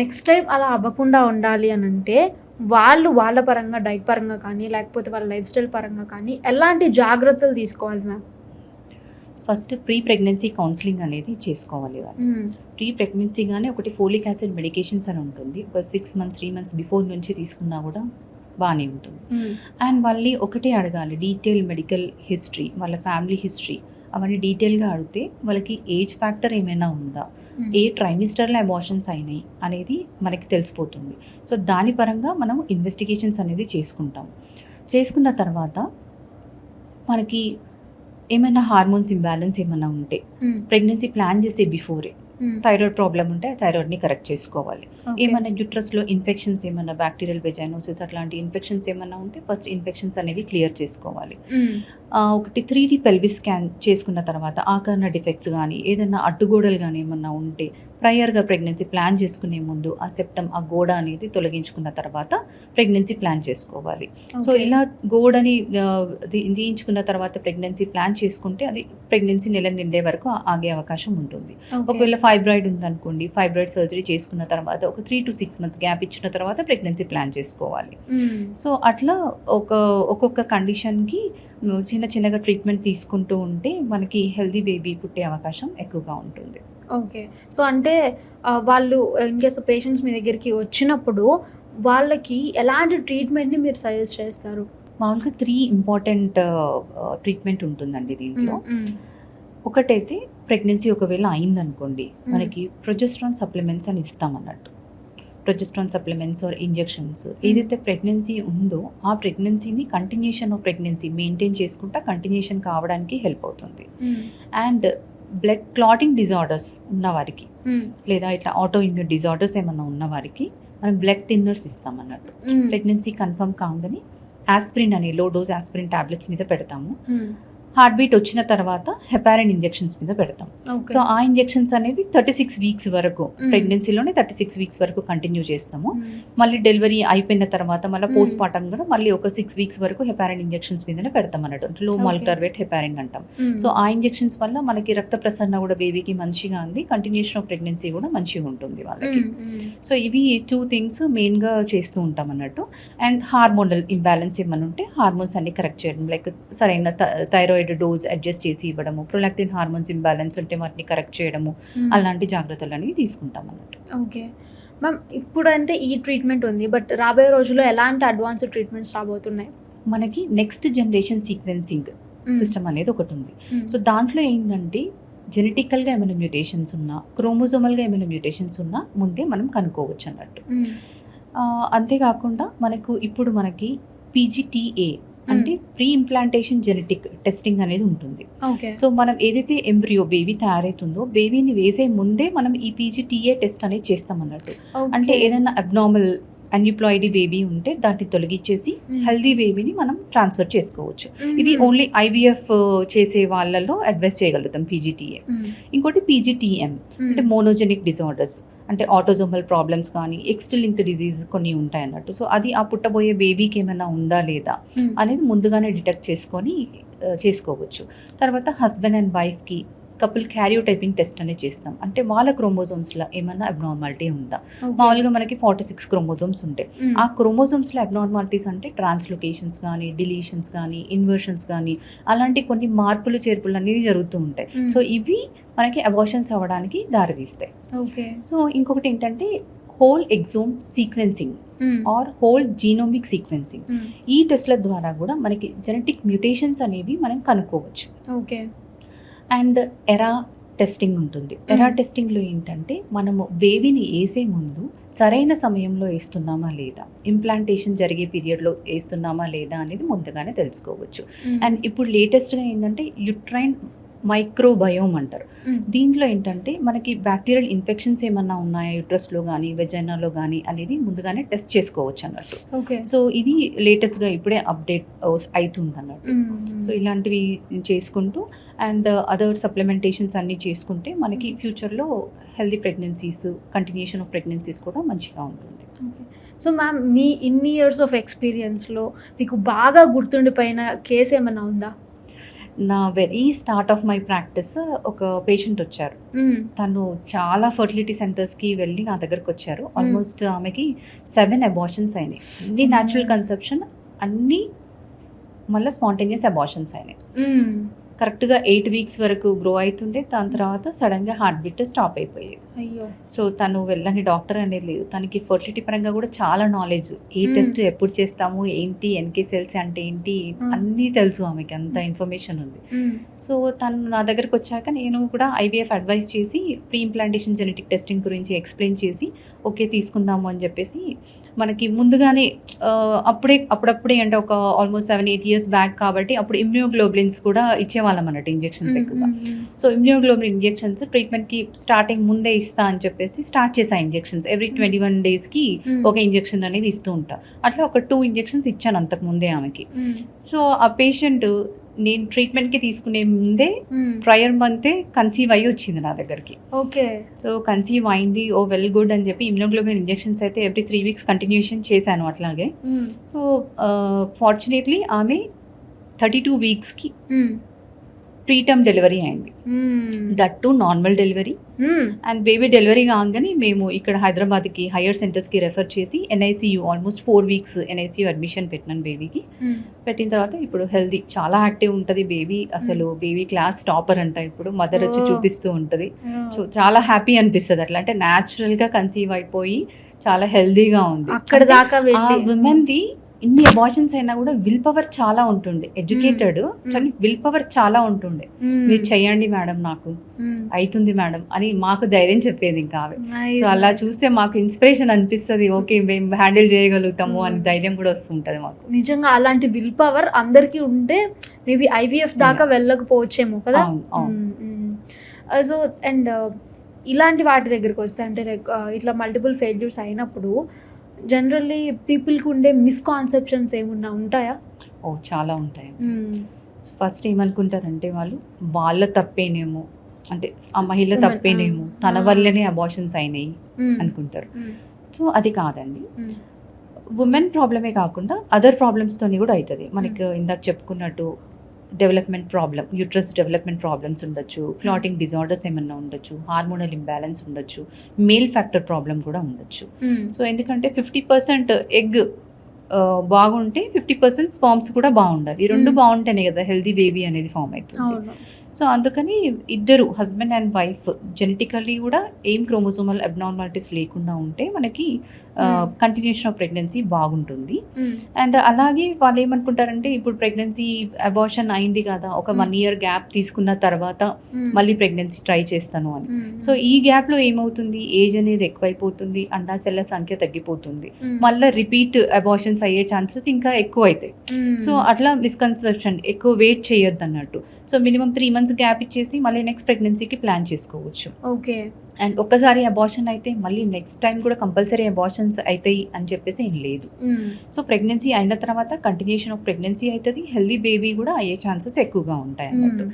[SPEAKER 1] నెక్స్ట్ టైం అలా అవ్వకుండా ఉండాలి అని అంటే వాళ్ళు వాళ్ళ పరంగా డైట్ పరంగా కానీ లేకపోతే వాళ్ళ లైఫ్ స్టైల్ పరంగా కానీ ఎలాంటి జాగ్రత్తలు తీసుకోవాలి ma'am
[SPEAKER 2] first pre pregnancy counselling అనేది చేసుకోవాలి వాళ్ళు. ప్రీ ప్రెగ్నెన్సీగానే ఒకటి ఫోలిక్ యాసిడ్ మెడికేషన్స్ అని ఉంటుంది. ఒక six months three months before నుంచి తీసుకున్నా కూడా బాగానే ఉంటుంది. అండ్ వాళ్ళని ఒకటే అడగాలి డీటెయిల్ మెడికల్ హిస్టరీ వాళ్ళ ఫ్యామిలీ హిస్టరీ అవన్నీ డీటెయిల్గా అడిగితే వాళ్ళకి ఏజ్ ఫ్యాక్టర్ ఏమైనా ఉందా? ఏ ట్రైమిస్టర్లో అబార్షన్స్ అయినాయి అనేది మనకి తెలిసిపోతుంది. సో దాని పరంగా మనం ఇన్వెస్టిగేషన్స్ అనేది చేసుకుంటాం. చేసుకున్న తర్వాత మనకి ఏమైనా హార్మోన్స్ ఇంబ్యాలెన్స్ ఏమైనా ఉంటే ప్రెగ్నెన్సీ ప్లాన్ చేసే బిఫోరే థైరాయిడ్ ప్రాబ్లం ఉంటే థైరాయిడ్ని కరెక్ట్ చేసుకోవాలి. ఏమైనా యూట్రస్లో ఇన్ఫెక్షన్స్ ఏమైనా బ్యాక్టీరియల్ వెజైనోసిస్ అట్లాంటి ఇన్ఫెక్షన్స్ ఏమైనా ఉంటే ఫస్ట్ ఇన్ఫెక్షన్స్ అనేవి క్లియర్ చేసుకోవాలి. ఆ, ఒకటి త్రీ డి పెల్విస్ స్కాన్ చేసుకున్న తర్వాత ఆకరణ డిఫెక్ట్స్ కానీ ఏదైనా అడ్డుగోడలు కానీ ఏమన్నా ఉంటే ప్రయర్గా ప్రెగ్నెన్సీ ప్లాన్ చేసుకునే ముందు ఆ సెప్టమ్ ఆ గోడ అనేది తొలగించుకున్న తర్వాత ప్రెగ్నెన్సీ ప్లాన్ చేసుకోవాలి. సో ఇలా గోడని ఆ, ది- తీయించుకున్న తర్వాత ప్రెగ్నెన్సీ ప్లాన్ చేసుకుంటే అది ప్రెగ్నెన్సీ నెల నిండే వరకు ఆగే అవకాశం ఉంటుంది. ఒకవేళ ఫైబ్రాయిడ్ ఉందనుకోండి ఫైబ్రాయిడ్ సర్జరీ చేసుకున్న తర్వాత ఒక three to six months gap ఇచ్చిన తర్వాత ప్రెగ్నెన్సీ ప్లాన్ చేసుకోవాలి. సో అట్లా ఒక ఒక్కొక్క కండిషన్కి చిన్న చిన్నగా ట్రీట్మెంట్ తీసుకుంటూ ఉంటే మనకి హెల్దీ బేబీ పుట్టే అవకాశం ఎక్కువగా ఉంటుంది.
[SPEAKER 1] ఓకే. సో అంటే వాళ్ళు ఇన్ కేస్ పేషెంట్స్ మీ దగ్గరికి వచ్చినప్పుడు వాళ్ళకి ఎలాంటి ట్రీట్మెంట్ని మీరు సజెస్ట్ చేస్తారు?
[SPEAKER 2] మామూలుగా త్రీ ఇంపార్టెంట్ ట్రీట్మెంట్ ఉంటుందండి దీంట్లో. ఒకటైతే ప్రెగ్నెన్సీ ఒకవేళ అయిందనుకోండి మనకి ప్రొజెస్ట్రాన్ సప్లిమెంట్స్ అని ఇస్తాం అన్నట్టు ప్రొజెస్ట్రాన్ సప్లిమెంట్స్ ఆర్ ఇంజెక్షన్స్. ఏదైతే ప్రెగ్నెన్సీ ఉందో ఆ ప్రెగ్నెన్సీని కంటిన్యూషన్ ఆఫ్ ప్రెగ్నెన్సీ మెయింటైన్ చేసుకుంటా కంటిన్యూషన్ కావడానికి హెల్ప్ అవుతుంది. అండ్ బ్లడ్ క్లాటింగ్ డిజార్డర్స్ ఉన్న వారికి లేదా ఇట్లా ఆటో ఇమ్యూన్ డిజార్డర్స్ ఏమన్నా ఉన్న వారికి మనం బ్లడ్ థిన్నర్స్ ఇస్తాం అన్నట్టు ప్రెగ్నెన్సీ కన్ఫర్మ్ కాగానే ఆస్పిరిన్ అనే లో డోస్ ఆస్పిరిన్ టాబ్లెట్స్ మీద పెడతాము. హార్ట్ బీట్ వచ్చిన తర్వాత హెపారిన్ ఇంజెక్షన్స్ మీద పెడతాం. సో ఆ ఇంజెక్షన్స్ అనేవి థర్టీ సిక్స్ వీక్స్ వరకు. ప్రెగ్నెన్సీలోనే థర్టీ సిక్స్ వీక్స్ వరకు కంటిన్యూ చేస్తాము. మళ్ళీ డెలివరీ అయిపోయిన తర్వాత మళ్ళీ. పోస్ట్ పార్టం కూడా మళ్ళీ ఒక సిక్స్ వీక్స్ వరకు హెపారిన్ ఇంజెక్షన్స్ మీదనే పెడతాం అన్నట్టు. లో. మాలిక్యులర్ వెయిట్ హెపారిన్ అంటాం. సో ఆ ఇంజెక్షన్స్ వల్ల మనకి రక్త ప్రసరణ కూడా బేబీకి మంచిగా ఉంది కంటిన్యూషన్ ఆఫ్ ప్రెగ్నెన్సీ కూడా మంచిగా ఉంటుంది వాళ్ళకి. సో ఇవి టూ థింగ్స్ మెయిన్గా చేస్తూ ఉంటాం అన్నట్టు. అండ్ హార్మోనల్ ఇంబ్యాలెన్స్ ఏమైనా ఉంటే హార్మోన్స్ అన్ని కరెక్ట్ చేయడం లైక్ సరైన థైరాయిడ్ డోస్ అడ్జస్ట్ చేసి ఇవ్వడము ప్రొలాక్టిన్ హార్మోన్స్ ఇంబ్యాలెన్స్ ఉంటే వాటిని కరెక్ట్ చేయడము అలాంటి జాగ్రత్తలు అనేవి తీసుకుంటాం అన్నట్టు
[SPEAKER 1] ఓకే మ్యామ్ ఇప్పుడంటే ఈ ట్రీట్మెంట్ ఉంది బట్ రాబోయే రోజుల్లో ఎలాంటి అడ్వాన్స్డ్ ట్రీట్మెంట్స్ రాబోతున్నాయి?
[SPEAKER 2] మనకి నెక్స్ట్ జనరేషన్ సీక్వెన్సింగ్ సిస్టమ్ అనేది ఒకటి ఉంది. సో దాంట్లో ఏంటంటే జెనెటికల్గా ఏమైనా మ్యూటేషన్స్ ఉన్నా క్రోమోజోమల్గా ఏమైనా మ్యూటేషన్స్ ఉన్నా ముందే మనం కనుక్కోవచ్చు అన్నట్టు. ఆ, అంతేకాకుండా మనకు ఇప్పుడు మనకి పీజీటీఏ అంటే ప్రీ ఇంప్లాంటేషన్ జెనెటిక్ టెస్టింగ్ అనేది ఉంటుంది. సో మనం ఏదైతే ఎంబ్రియో బేబీ తయారవుతుందో బేబీని వేసే ముందే మనం ఈ పీజీటీఏ టెస్ట్ అనేది చేస్తాం అన్నట్టు. అంటే ఏదైనా అబ్నార్మల్ అన్యూప్లాయిడీ బేబీ ఉంటే దాన్ని తొలగించేసి హెల్దీ బేబీని మనం ట్రాన్స్ఫర్ చేసుకోవచ్చు. ఇది ఓన్లీ ఐవీఎఫ్ చేసే వాళ్ళలో అడ్వైస్ చేయగలుగుతాం పీజీటీఏ. ఇంకోటి పీజీటీఎం అంటే మోనోజెనిక్ డిజార్డర్స్. అంటే ఆటోజోమల్ ప్రాబ్లమ్స్ కానీ ఎక్స్ట్ లింక్ డిజీజ్ కొన్ని ఉంటాయి అన్నట్టు సో అది ఆ పుట్టబోయే బేబీకి ఏమైనా ఉందా లేదా అనేది ముందుగానే డిటెక్ట్ చేసుకొని ఆ, చేసుకోవచ్చు. తర్వాత హస్బెండ్ అండ్ వైఫ్కి కపుల్ క్యారియో టైపింగ్ టెస్ట్ అనేది చేస్తాం. అంటే వాళ్ళ క్రోమోజోమ్స్లో ఏమన్నా అబ్నార్మాలిటీ ఉందా? మామూలుగా మనకి ఫార్టీ సిక్స్ క్రోమోజోమ్స్ ఉంటాయి ఆ క్రోమోజోమ్స్లో అబ్నార్మాలిటీస్ అంటే ట్రాన్స్లొకేషన్స్ కానీ డిలీషన్స్ కానీ ఇన్వర్షన్స్ కానీ అలాంటి కొన్ని మార్పులు చేర్పులు అనేవి జరుగుతూ ఉంటాయి. సో ఇవి మనకి అబార్షన్స్ అవ్వడానికి దారితీస్తాయి.
[SPEAKER 1] ఓకే
[SPEAKER 2] సో ఇంకొకటి ఏంటంటే whole exome sequencing or whole genomic sequencing ఈ టెస్ట్ల ద్వారా కూడా మనకి జెనెటిక్ మ్యూటేషన్స్ అనేవి మనం కనుక్కోవచ్చు.
[SPEAKER 1] ఓకే
[SPEAKER 2] అండ్ ఎరా టెస్టింగ్ ఉంటుంది. ఎరా. టెస్టింగ్లో ఏంటంటే మనము బేబీని వేసే ముందు సరైన సమయంలో వేస్తున్నామా లేదా ఇంప్లాంటేషన్ జరిగే పీరియడ్లో వేస్తున్నామా లేదా అనేది ముందుగానే తెలుసుకోవచ్చు. అండ్ ఇప్పుడు లేటెస్ట్గా ఏంటంటే యుట్రైన్ మైక్రోబయోమ్ అంటారు. దీంట్లో ఏంటంటే మనకి బ్యాక్టీరియల్ ఇన్ఫెక్షన్స్ ఏమన్నా ఉన్నాయా? యూట్రస్లో కానీ వెజైనాలో కానీ అనేది ముందుగానే టెస్ట్ చేసుకోవచ్చు అన్నట్టు.
[SPEAKER 1] ఓకే.
[SPEAKER 2] సో ఇది లేటెస్ట్గా ఇప్పుడే అప్డేట్ అవుతుంది అన్నట్టు. సో ఇలాంటివి చేసుకుంటూ అండ్ అదర్ సప్లిమెంటేషన్స్ అన్నీ చేసుకుంటే మనకి ఫ్యూచర్లో healthy pregnancies continuation of pregnancies కూడా మంచిగా ఉంటుంది.
[SPEAKER 1] సో మ్యామ్ మీ ఇన్ని ఇయర్స్ ఆఫ్ ఎక్స్పీరియన్స్లో మీకు బాగా గుర్తుండిపోయిన కేసు ఏమైనా ఉందా?
[SPEAKER 2] నా very start of my practice ఒక పేషెంట్ వచ్చారు. తను చాలా ఫర్టిలిటీ సెంటర్స్కి వెళ్ళి నా దగ్గరకు వచ్చారు. ఆల్మోస్ట్ ఆమెకి సెవెన్ అబార్షన్స్ అయినాయి. అన్ని న్యాచురల్ కన్సెప్షన్ అన్నీ మళ్ళీ స్పాంటేనియస్ అబార్షన్స్ అయినాయి. కరెక్ట్గా ఎయిట్ వీక్స్ వరకు గ్రో అవుతుండే దాని తర్వాత సడన్గా హార్ట్ బీట్ స్టాప్ అయిపోయేది
[SPEAKER 1] అయ్యో
[SPEAKER 2] సో తను వెళ్ళని డాక్టర్ అనేది లేదు తనకి ఫర్టిలిటీ పరంగా కూడా చాలా నాలెడ్జ్ ఏ. టెస్ట్ ఎప్పుడు చేస్తాము ఏంటి ఎన్కే సెల్స్ అంటే ఏంటి. అన్నీ తెలుసు ఆమెకి అంత ఇన్ఫర్మేషన్ ఉంది. సో తను నా దగ్గరకు వచ్చాక నేను కూడా ఐవీఎఫ్ అడ్వైస్ చేసి ప్రీ ఇంప్లాంటేషన్ జెనెటిక్ టెస్టింగ్ గురించి ఎక్స్ప్లెయిన్ చేసి ఓకే తీసుకుందాము అని చెప్పేసి మనకి ముందుగానే అప్పుడే అప్పుడప్పుడే అంటే ఒక almost seven eight years back కాబట్టి అప్పుడు ఇమ్యూనోగ్లోబులిన్స్ కూడా ఇచ్చేవాళ్ళం అన్నట్టు ఇంజెక్షన్స్. ఎక్కువగా. సో ఇమ్యూనోగ్లోబులిన్ ఇంజెక్షన్స్ ట్రీట్మెంట్కి స్టార్టింగ్ ముందే ఇస్తా అని చెప్పేసి స్టార్ట్ చేసా ఇంజెక్షన్స్ ఎవ్రీ. ట్వంటీ వన్ డేస్కి. ఒక ఇంజెక్షన్ అనేది ఇస్తూ ఉంటా అట్లా ఒక టూ ఇంజెక్షన్స్ ఇచ్చాను అంతకు ముందే ఆమెకి. సో ఆ పేషెంట్ నేను ట్రీట్మెంట్కి తీసుకునే ముందే. ప్రయర్ మంతే కన్సీవ్ అయ్యి వచ్చింది నా దగ్గరికి
[SPEAKER 1] ఓకే
[SPEAKER 2] సో కన్సీవ్ అయింది ఓ వెల్ గుడ్ అని చెప్పి ఇమ్యూనోగ్లోబిన్ ఇంజెక్షన్స్ అయితే ఎవ్రీ త్రీ వీక్స్ కంటిన్యూషన్ చేశాను అట్లాగే. సో ఫార్చునేట్లీ ఆమె థర్టీ టూ వీక్స్కి. ప్రీటర్మ్ డెలివరీ అయింది. That too normal delivery. And baby delivery కాగానే మేము ఇక్కడ హైదరాబాద్కి హయ్యర్ సెంటర్స్కి రెఫర్ చేసి NICU almost four weeks NICU admission పెట్టినాను బేబీకి
[SPEAKER 1] మ్మ్.
[SPEAKER 2] పెట్టిన తర్వాత ఇప్పుడు హెల్దీ చాలా యాక్టివ్ ఉంటుంది బేబీ అసలు బేబీ క్లాస్ టాపర్ అంట ఇప్పుడు. మదర్ వచ్చి
[SPEAKER 1] Oh.
[SPEAKER 2] చూపిస్తూ ఉంటుంది. సో చాలా హ్యాపీ అనిపిస్తుంది అట్లా. అంటే న్యాచురల్గా కన్సీవ్ అయిపోయి చాలా హెల్దీగా ఉంది.
[SPEAKER 1] అక్కడ దాకా
[SPEAKER 2] ఆ ఇన్ని అబార్షన్స్ అయినా కూడా విల్ పవర్ చాలా ఉంటుండే. ఎడ్యుకేటెడ్ కానీ విల్ పవర్ చాలా ఉంటుండే.
[SPEAKER 1] మ్మ్.
[SPEAKER 2] మీరు చెయ్యండి మేడం నాకు.
[SPEAKER 1] మ్మ్.
[SPEAKER 2] అవుతుంది మేడం అని మాకు ధైర్యం చెప్పేది ఇంకా ఆమె. సో అలా
[SPEAKER 1] nice.
[SPEAKER 2] చూస్తే మాకు ఇన్స్పిరేషన్ అనిపిస్తుంది. ఓకే మేము హ్యాండిల్ చేయగలుగుతాము అని
[SPEAKER 1] Hmm.
[SPEAKER 2] ధైర్యం కూడా వస్తుంటది మాకు.
[SPEAKER 1] నిజంగా అలాంటి విల్ పవర్ అందరికీ ఉంటే మేబీ ఐవీఎఫ్ దాకా వెళ్ళకపోవచ్చేమో కదా? సో అండ్ ఇలాంటి వాటి దగ్గరికి వస్తే అంటే లైక్ ఇట్లా మల్టిపుల్ ఫెయిల్యూర్స్ అయినప్పుడు జనరల్లీ పీపుల్కి ఉండే మిస్కాన్సెప్షన్స్ ఏమున్నా ఉంటాయా?
[SPEAKER 2] ఓ చాలా ఉంటాయి. ఫస్ట్ ఏమనుకుంటారంటే వాళ్ళు వాళ్ళ తప్పేనేమో అంటే ఆ మహిళ తప్పేనేమో తన. వల్లనే అబార్షన్స్ అయినాయి అనుకుంటారు. సో అది కాదండి. ఉమెన్ ప్రాబ్లమే కాకుండా అదర్ ప్రాబ్లమ్స్తోని కూడా అవుతుంది మనకి ఇందాక చెప్పుకున్నట్టు development problem uterus development problems ఉండొచ్చు క్లాటింగ్ డిజార్డర్స్ ఏమన్నా ఉండొచ్చు హార్మోనల్ ఇంబ్యాలెన్స్ ఉండొచ్చు మేల్ ఫ్యాక్టర్ ప్రాబ్లం కూడా ఉండొచ్చు. సో ఎందుకంటే ఫిఫ్టీ పర్సెంట్ ఎగ్ బాగుంటే ఫిఫ్టీ పర్సెంట్ స్పామ్స్ కూడా బాగుండాలి. ఈ రెండు
[SPEAKER 1] Hmm.
[SPEAKER 2] బాగుంటేనే కదా హెల్దీ బేబీ అనేది ఫామ్ అవుతుంది. సో అందుకని ఇద్దరు హస్బెండ్ అండ్ వైఫ్ జెనెటికల్లీ కూడా ఏం క్రోమోసోమల్ అబ్నార్మాలిటీస్ లేకుండా ఉంటే మనకి
[SPEAKER 1] Hmm.
[SPEAKER 2] కంటిన్యూషన్ ఆఫ్ ప్రెగ్నెన్సీ బాగుంటుంది. అండ్ అలాగే వాళ్ళు ఏమనుకుంటారంటే ఇప్పుడు ప్రెగ్నెన్సీ అబార్షన్ అయింది కదా ఒక
[SPEAKER 1] Hmm.
[SPEAKER 2] వన్ ఇయర్ గ్యాప్ తీసుకున్న తర్వాత
[SPEAKER 1] Mm.
[SPEAKER 2] మళ్ళీ ప్రెగ్నెన్సీ ట్రై చేస్తాను అని
[SPEAKER 1] Mm.
[SPEAKER 2] సో ఈ గ్యాప్లో ఏమవుతుంది ఏజ్ అనేది ఎక్కువైపోతుంది అండాశెల్ల సంఖ్య తగ్గిపోతుంది. మళ్ళీ రిపీట్ అబార్షన్స్ అయ్యే ఛాన్సెస్ ఇంకా ఎక్కువ అవుతాయి. సో అట్లా మిస్కన్సెప్షన్ ఎక్కువ వెయిట్ చేయొద్దు అన్నట్టు so minimum three months gap ఇచ్చేసి మళ్ళీ నెక్స్ట్ ప్రెగ్నెన్సీకి ప్లాన్ చేసుకోవచ్చు.
[SPEAKER 1] ఓకే.
[SPEAKER 2] అండ్ ఒక్కసారి అబార్షన్ అయితే మళ్ళీ నెక్స్ట్ టైం కూడా కంపల్సరీ అబార్షన్స్ అవుతాయి అని చెప్పేసి ఏం లేదు. సో ప్రెగ్నెన్సీ అయిన తర్వాత కంటిన్యూషన్ ఆఫ్ ప్రెగ్నెన్సీ అవుతుంది హెల్దీ బేబీ కూడా అయ్యే ఛాన్సెస్ ఎక్కువగా ఉంటాయి అన్నట్టు.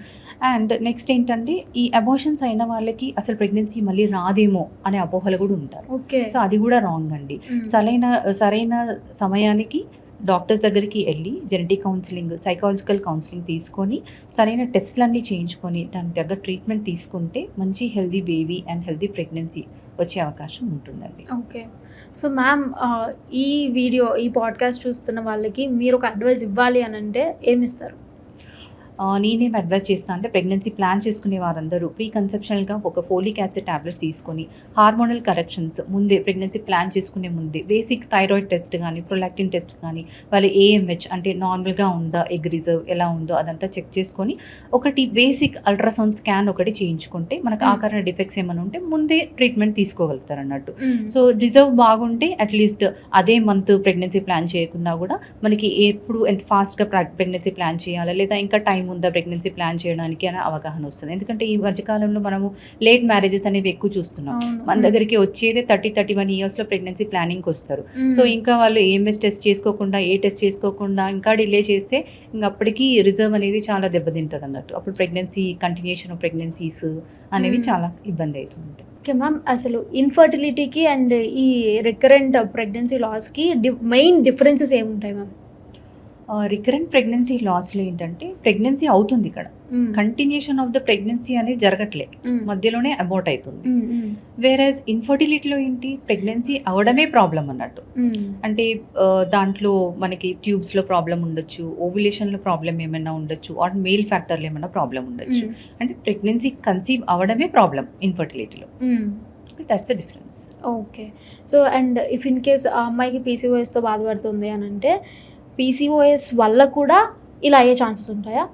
[SPEAKER 2] అండ్ నెక్స్ట్ ఏంటంటే ఈ అబార్షన్స్ అయిన వాళ్ళకి అసలు ప్రెగ్నెన్సీ మళ్ళీ రాదేమో అనే అపోహలు కూడా ఉంటారు.
[SPEAKER 1] ఓకే.
[SPEAKER 2] సో అది కూడా రాంగ్ అండి.
[SPEAKER 1] Mm.
[SPEAKER 2] సరైన సరైన సమయానికి డాక్టర్స్ దగ్గరికి వెళ్ళి జెనెటిక్ కౌన్సిలింగ్ సైకాలజికల్ కౌన్సిలింగ్ తీసుకొని సరైన టెస్ట్లన్నీ చేయించుకొని దానికి తగ్గ ట్రీట్మెంట్ తీసుకుంటే మంచి healthy baby and healthy pregnancy వచ్చే అవకాశం ఉంటుందండి.
[SPEAKER 1] ఓకే. సో మ్యామ్ ఈ వీడియో ఈ పాడ్కాస్ట్ చూస్తున్న వాళ్ళకి మీరు ఒక అడ్వైస్ ఇవ్వాలి అని అంటే ఏమి ఇస్తారు
[SPEAKER 2] నేనేం అడ్వైస్ చేస్తాను అంటే ప్రెగ్నెన్సీ ప్లాన్ చేసుకునే వారందరూ ప్రీ కన్సెప్షనల్గా ఒక ఫోలిక్ యాసిడ్ టాబ్లెట్స్ తీసుకొని హార్మోనల్ కరెక్షన్స్ ముందే ప్రెగ్నెన్సీ ప్లాన్ చేసుకునే ముందే బేసిక్ థైరాయిడ్ టెస్ట్ కానీ ప్రొలాక్టిన్ టెస్ట్ కానీ వాళ్ళ ఏఎంహెచ్ అంటే నార్మల్గా ఉందా ఎగ్ రిజర్వ్ ఎలా ఉందో అదంతా చెక్ చేసుకొని ఒకటి బేసిక్ అల్ట్రాసౌండ్ స్కాన్ ఒకటి చేయించుకుంటే మనకు. ఆకారణ డిఫెక్ట్స్ ఏమైనా ఉంటే ముందే ట్రీట్మెంట్ తీసుకోగలుగుతారు అన్నట్టు. సో రిజర్వ్ బాగుంటే అట్లీస్ట్ అదే మంత్ ప్రెగ్నెన్సీ ప్లాన్ చేయకుండా కూడా మనకి ఎప్పుడు ఎంత ఫాస్ట్గా ప్రెగ్నెన్సీ ప్లాన్ చేయాలా లేదా ఇంకా టైం టైం ఉందా ప్రెగ్నెన్సీ ప్లాన్ చేయడానికి అనే అవగాహన వస్తుంది. ఎందుకంటే ఈ మధ్యకాలంలో మనము లేట్ మ్యారేజెస్ అనేవి ఎక్కువ చూస్తున్నాం. మన దగ్గరికి వచ్చేదే థర్టీ థర్టీ వన్ ఇయర్స్లో ప్రెగ్నెన్సీ ప్లానింగ్కి వస్తారు. సో ఇంకా వాళ్ళు ఏఎంఎస్ టెస్ట్ చేసుకోకుండా ఏ టెస్ట్ చేసుకోకుండా ఇంకా డిలే చేస్తే ఇంకా అప్పటికి రిజర్వ్ అనేది చాలా దెబ్బతింటుంది అన్నట్టు. అప్పుడు ప్రెగ్నెన్సీ కంటిన్యూషన్ ఆఫ్ ప్రెగ్నెన్సీస్ అనేవి. చాలా ఇబ్బంది అవుతుంది
[SPEAKER 1] ఓకే మ్యామ్. అసలు ఇన్ఫర్టిలిటీకి అండ్ ఈ రికరెంట్ ప్రెగ్నెన్సీ లాస్కి డి మెయిన్ డిఫరెన్సెస్ ఏముంటాయి మ్యామ్?
[SPEAKER 2] రికరెంట్ ప్రెగ్నెన్సీ లాస్లో ఏంటంటే ప్రెగ్నెన్సీ అవుతుంది ఇక్కడ. కంటిన్యూషన్ ఆఫ్ ద ప్రెగ్నెన్సీ అనేది జరగట్లే. మధ్యలోనే అబౌట్ అవుతుంది. వేరేస్ ఇన్ఫర్టిలిటీలో ఏంటి ప్రెగ్నెన్సీ అవడమే ప్రాబ్లం అన్నట్టు. అంటే దాంట్లో మనకి ట్యూబ్స్లో ప్రాబ్లం ఉండొచ్చు ఓవ్యులేషన్లో ప్రాబ్లం ఏమైనా ఉండొచ్చు ఆర్ మేల్ ఫ్యాక్టర్లో ఏమైనా ప్రాబ్లం ఉండొచ్చు. అంటే ప్రెగ్నెన్సీ కన్సీవ్ అవడమే problem ఇన్ఫర్టిలిటీలో that's a difference
[SPEAKER 1] okay so and if in case ఆ అమ్మాయికి పీసీఓఎస్తో బాధపడుతుంది అని అంటే పీసీఓఎస్ వల్ల కూడా ఇలా అయ్యే ఛాన్సెస్ ఉంటాయా?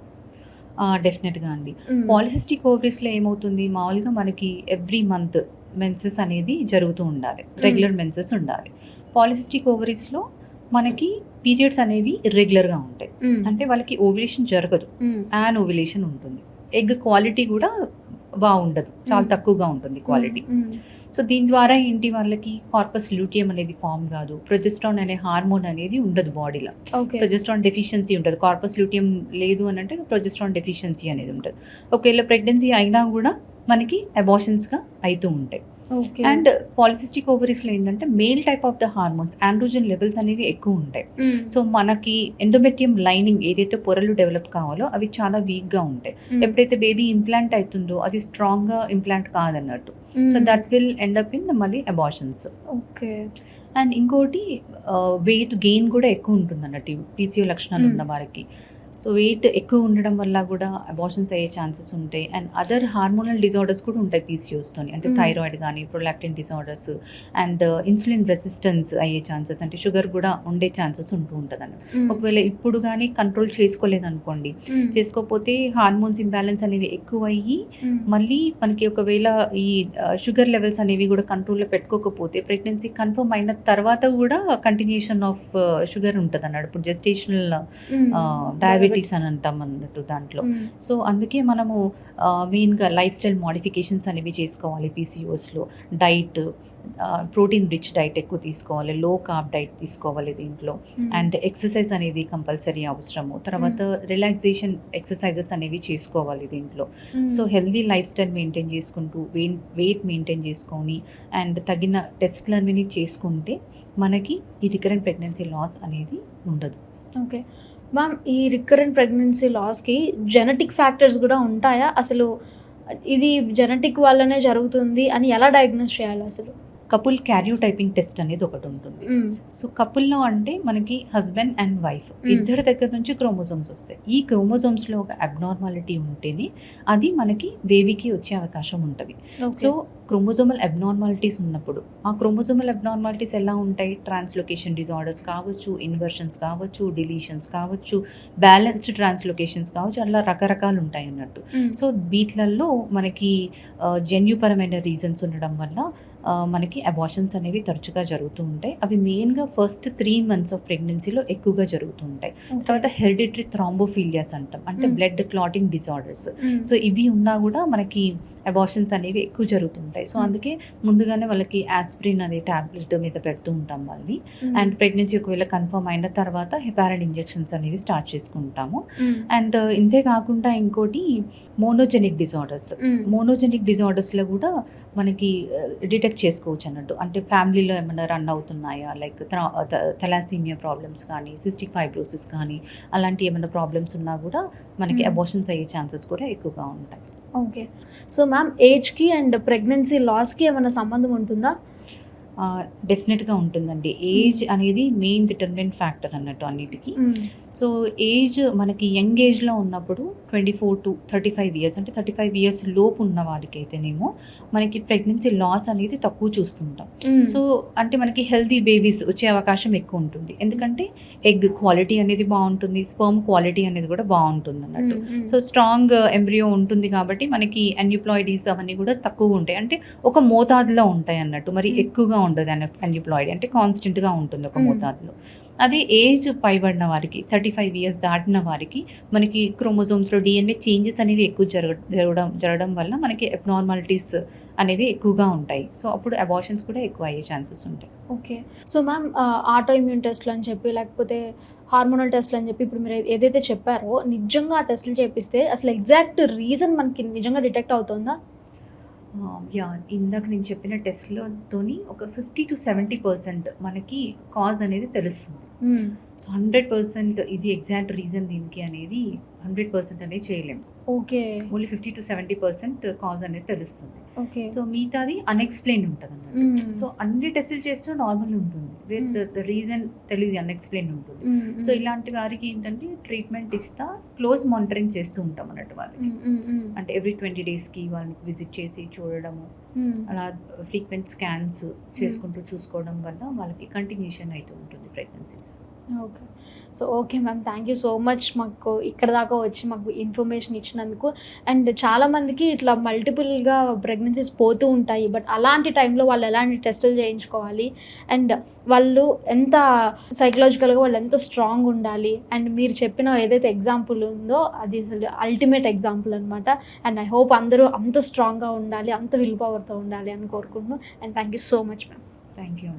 [SPEAKER 2] డెఫినెట్గా అండి. పాలిసిస్టిక్ ఓవరీస్లో ఏమవుతుంది? మామూలుగా మనకి ఎవ్రీ మంత్ మెన్సెస్ అనేది జరుగుతూ ఉండాలి. రెగ్యులర్ మెన్సెస్ ఉండాలి. పాలిసిస్టిక్ ఓవరీస్లో మనకి పీరియడ్స్ అనేవి ఇర్రెగ్యులర్గా ఉంటాయి. అంటే వాళ్ళకి ఓవ్యులేషన్ జరగదు. యాన్ ఓవ్యులేషన్ ఉంటుంది. ఎగ్ క్వాలిటీ కూడా బాగుండదు. చాలా. తక్కువగా ఉంటుంది క్వాలిటీ. సో దీని ద్వారా ఏంటి వాళ్ళకి కార్పస్ లూటియం అనేది ఫామ్ కాదు. ప్రొజెస్ట్రాన్ అనే హార్మోన్ అనేది ఉండదు బాడీలో.
[SPEAKER 1] ఓకే.
[SPEAKER 2] ప్రొజెస్ట్రాన్ డెఫిషియన్సీ ఉంటుంది కార్పస్ లూటియం లేదు అని అంటే ప్రొజెస్ట్రాన్ డెఫిషియన్సీ అనేది ఉంటుంది ఒకవేళ ప్రెగ్నెన్సీ అయినా కూడా మనకి అబార్షన్స్గా అవుతూ ఉంటాయి. అండ్ పాలిసిస్టిక్ ఓవరీస్లో ఏంటంటే male type of the hormones androgen levels అనేవి ఎక్కువ ఉంటాయి. సో మనకి ఎండోమెట్రియం లైనింగ్ ఏదైతే పొరలు డెవలప్ కావాలో అవి చాలా వీక్గా ఉంటాయి. ఎప్పుడైతే బేబీ ఇంప్లాంట్ అవుతుందో అది స్ట్రాంగ్గా implant కాదన్నట్టు. So that will end up in మళ్ళీ అబార్షన్స్
[SPEAKER 1] ఓకే
[SPEAKER 2] అండ్ ఇంకోటి వెయిట్ గెయిన్ కూడా ఎక్కువ ఉంటుంది అన్నట్టు పీసీఓ లక్షణాలు
[SPEAKER 1] Mm.
[SPEAKER 2] ఉన్న వారికి. సో వెయిట్ ఎక్కువ ఉండడం వల్ల కూడా అబార్షన్స్ అయ్యే ఛాన్సెస్ ఉంటాయి. అండ్ అదర్ హార్మోనల్ డిజార్డర్స్ కూడా ఉంటాయి పీసీఓస్తోని అంటే. థైరాయిడ్ కానీ prolactin disorders and insulin resistance అయ్యే ఛాన్సెస్ అంటే షుగర్ కూడా ఉండే ఛాన్సెస్ ఉంటూ ఉంటుంది అన్నమాట ఒకవేళ ఇప్పుడు కానీ కంట్రోల్ చేసుకోలేదనుకోండి చేసుకోకపోతే హార్మోన్స్ ఇంబ్యాలెన్స్ అనేవి ఎక్కువ అయ్యి మళ్ళీ మనకి ఒకవేళ ఈ షుగర్ లెవెల్స్ అనేవి కూడా కంట్రోల్లో పెట్టుకోకపోతే ప్రెగ్నెన్సీ కన్ఫర్మ్ అయిన తర్వాత కూడా కంటిన్యూషన్ ఆఫ్ షుగర్ ఉంటుంది అన్నాడు ఇప్పుడు జెస్టేషనల్ డయాబెటీస్ అని అంటాం అన్నట్టు దాంట్లో. సో అందుకే మనము మెయిన్గా లైఫ్ స్టైల్ మోడిఫికేషన్స్ అనేవి చేసుకోవాలి పీసీఓస్లో. డైట్ ప్రోటీన్ రిచ్ డైట్ ఎక్కువ తీసుకోవాలి లో కార్బ్ డైట్ తీసుకోవాలి దీంట్లో. అండ్ ఎక్సర్సైజ్ అనేది కంపల్సరీ అవసరము. తర్వాత రిలాక్సేషన్ ఎక్సర్సైజెస్ అనేవి చేసుకోవాలి దీంట్లో. So healthy life style maintain చేసుకుంటూ వెయిట్ వెయిట్ మెయింటైన్ చేసుకొని అండ్ తగిన టెస్ట్లు అనేవి చేసుకుంటే మనకి ఈ రికరెంట్ ప్రెగ్నెన్సీ లాస్ అనేది ఉండదు.
[SPEAKER 1] ఓకే. మ్యామ్ ఈ రికరెంట్ ప్రెగ్నెన్సీ లాస్కి జెనెటిక్ ఫ్యాక్టర్స్ కూడా ఉంటాయా? అసలు ఇది జెనెటిక్ వల్లనే జరుగుతుంది అని ఎలా డయాగ్నోస్ చేయాలి అసలు?
[SPEAKER 2] కపుల్ క్యారియోటైపింగ్ టెస్ట్ అనేది ఒకటి ఉంటుంది. సో కపుల్లో అంటే మనకి హస్బెండ్ అండ్ వైఫ్ ఇద్దరి దగ్గర నుంచి క్రోమోజోమ్స్ వస్తాయి. ఈ క్రోమోజోమ్స్లో ఒక అబ్నార్మాలిటీ ఉంటేనే అది మనకి బేబీకి వచ్చే అవకాశం ఉంటుంది. సో క్రోమోజోమల్ అబ్నార్మాలిటీస్ ఉన్నప్పుడు ఆ క్రోమోజోమల్ అబ్నార్మాలిటీస్ ఎలా ఉంటాయి? ట్రాన్స్లొకేషన్ డిజార్డర్స్ కావచ్చు ఇన్వర్షన్స్ కావచ్చు డిలీషన్స్ కావచ్చు బ్యాలెన్స్డ్ ట్రాన్స్లొకేషన్స్ కావచ్చు అలా రకరకాలు ఉంటాయి అన్నట్టు. సో వీటిలలో మనకి జన్యుపరమైన రీజన్స్ ఉండడం వల్ల మనకి అబార్షన్స్ అనేవి తరచుగా జరుగుతూ ఉంటాయి. అవి మెయిన్గా ఫస్ట్ త్రీ మంత్స్ ఆఫ్ ప్రెగ్నెన్సీలో ఎక్కువగా జరుగుతూ ఉంటాయి. తర్వాత హెరిడిటరీ థ్రాంబోఫీలియాస్ అంటాం. అంటే. బ్లడ్ క్లాటింగ్ డిజార్డర్స్ సో ఇవి ఉన్నా కూడా మనకి అబార్షన్స్ అనేవి ఎక్కువ జరుగుతుంటాయి సో. అందుకే ముందుగానే వాళ్ళకి ఆస్పిరిన్ అనే టాబ్లెట్ మీద పెడుతూ ఉంటాం వాళ్ళని. అండ్ ప్రెగ్నెన్సీ ఒకవేళ కన్ఫర్మ్ అయిన తర్వాత హెపారిన్ ఇంజెక్షన్స్ అనేవి స్టార్ట్ చేసుకుంటాము. అండ్ ఇంతే కాకుండా ఇంకోటి మోనోజెనిక్ డిజార్డర్స్ మోనోజెనిక్ డిజార్డర్స్లో కూడా మనకి డిటెక్ట్ చేసుకోవచ్చు అన్నట్టు. అంటే ఫ్యామిలీలో ఏమైనా రన్ అవుతున్నాయా? లైక్ థలాసీమియా ప్రాబ్లమ్స్ కానీ సిస్టిక్ ఫైబ్రోసిస్ కానీ అలాంటి ఏమైనా ప్రాబ్లమ్స్ ఉన్నా కూడా మనకి. అబార్షన్స్ అయ్యే ఛాన్సెస్ కూడా ఎక్కువగా ఉంటాయి.
[SPEAKER 1] ఓకే. సో మ్యామ్ ఏజ్కి అండ్ ప్రెగ్నెన్సీ లాస్కి ఏమైనా సంబంధం ఉంటుందా?
[SPEAKER 2] డెఫినెట్గా ఉంటుందండి. ఏజ్ అనేది మెయిన్ డిటర్మినెంట్ ఫ్యాక్టర్ అన్నట్టు అన్నిటికీ. సో ఏజ్ మనకి యంగ్ ఏజ్లో ఉన్నప్పుడు twenty four to thirty five years అంటే థర్టీ ఫైవ్ ఇయర్స్ లోపు ఉన్న వాడికి అయితేనేమో మనకి ప్రెగ్నెన్సీ లాస్ అనేది తక్కువ చూస్తుంటాం. సో అంటే మనకి హెల్తీ బేబీస్ వచ్చే అవకాశం ఎక్కువ ఉంటుంది. ఎందుకంటే ఎగ్ క్వాలిటీ అనేది బాగుంటుంది స్పర్మ్ క్వాలిటీ అనేది కూడా బాగుంటుంది అన్నట్టు. సో స్ట్రాంగ్ ఎంబ్రియో ఉంటుంది కాబట్టి మనకి అన్యూప్లాయిడీస్ అవన్నీ కూడా తక్కువ ఉంటాయి. అంటే ఒక మోతాదులో ఉంటాయి అన్నట్టు. మరి. ఎక్కువగా ఉండదు అన్యూప్లాయిడీ అంటే కాన్స్టెంట్గా ఉంటుంది ఒక. మోతాదులో. అదే ఏజ్ పైబడిన వారికి థర్టీ ఫైవ్ ఇయర్స్ దాటిన వారికి మనకి క్రోమోజోమ్స్లో డిఎన్ఏ చేంజెస్ అనేవి ఎక్కువ జరగ జరగడం జరగడం వల్ల మనకి అబ్నార్మాలిటీస్ అనేవి ఎక్కువగా ఉంటాయి. సో అప్పుడు అబార్షన్స్ కూడా ఎక్కువ అయ్యే ఛాన్సెస్ ఉంటాయి.
[SPEAKER 1] Okay so ma'am auto immune టెస్ట్లు అని చెప్పి లేకపోతే హార్మోనల్ టెస్ట్లు అని చెప్పి ఇప్పుడు మీరు ఏదైతే చెప్పారో నిజంగా ఆ టెస్ట్లు చేపిస్తే అసలు ఎగ్జాక్ట్ రీజన్ మనకి నిజంగా డిటెక్ట్ అవుతుందా?
[SPEAKER 2] యా ఇందాక నేను చెప్పిన టెస్ట్లతోని ఒక ఫిఫ్టీ టు సెవెంటీ పర్సెంట్ మనకి కాజ్ అనేది తెలుస్తుంది. Hmm. సో హండ్రెడ్ పర్సెంట్ ఇది ఎగ్జాక్ట్ రీజన్ దీనికి అనేది. హండ్రెడ్ పర్సెంట్ అనేది చేయలేము.
[SPEAKER 1] Okay.
[SPEAKER 2] Only fifty to seventy percent cause అనేది తెలుస్తుంది.
[SPEAKER 1] ఓకే.
[SPEAKER 2] సో మిగతాది అన్ఎక్స్ప్లెయిన్ ఉంటుంది. అన్నట్టు సో అన్ని టెస్టులు చేసినా నార్మల్ ఉంటుంది. విత్. ద రీజన్ తెలియదు అన్ఎక్స్ప్లెయిన్ ఉంటుంది. సో ఇలాంటి వారికి ఏంటంటే ట్రీట్మెంట్ ఇస్తా క్లోజ్ మానిటరింగ్ చేస్తూ ఉంటాం అన్నట్టు వాళ్ళకి. అంటే ఎవ్రీ ట్వంటీ డేస్కి వాళ్ళని విజిట్ చేసి చూడడము అలా ఫ్రీక్వెంట్ స్కాన్స్ చేసుకుంటూ చూసుకోవడం వల్ల వాళ్ళకి కంటిన్యూషన్ అవుతూ ఉంటుంది pregnancies
[SPEAKER 1] okay. So okay ma'am. Thank you so much మాకు ఇక్కడ దాకా వచ్చి మాకు ఇన్ఫర్మేషన్ ఇచ్చినందుకు. అండ్ చాలామందికి ఇట్లా మల్టిపుల్గా ప్రెగ్నెన్సీస్ పోతూ ఉంటాయి. బట్ అలాంటి టైంలో వాళ్ళు ఎలాంటి టెస్టులు చేయించుకోవాలి? అండ్ వాళ్ళు ఎంత సైకలాజికల్గా వాళ్ళు ఎంత స్ట్రాంగ్ ఉండాలి? అండ్ మీరు చెప్పిన ఏదైతే ఎగ్జాంపుల్ ఉందో అది అసలు అల్టిమేట్ ఎగ్జాంపుల్ అనమాట అండ్ ఐ హోప్ అందరూ అంత స్ట్రాంగ్గా ఉండాలి అంత విల్ పవర్తో ఉండాలి అని కోరుకుంటున్నాను and thank you so much ma'am.
[SPEAKER 2] Thank you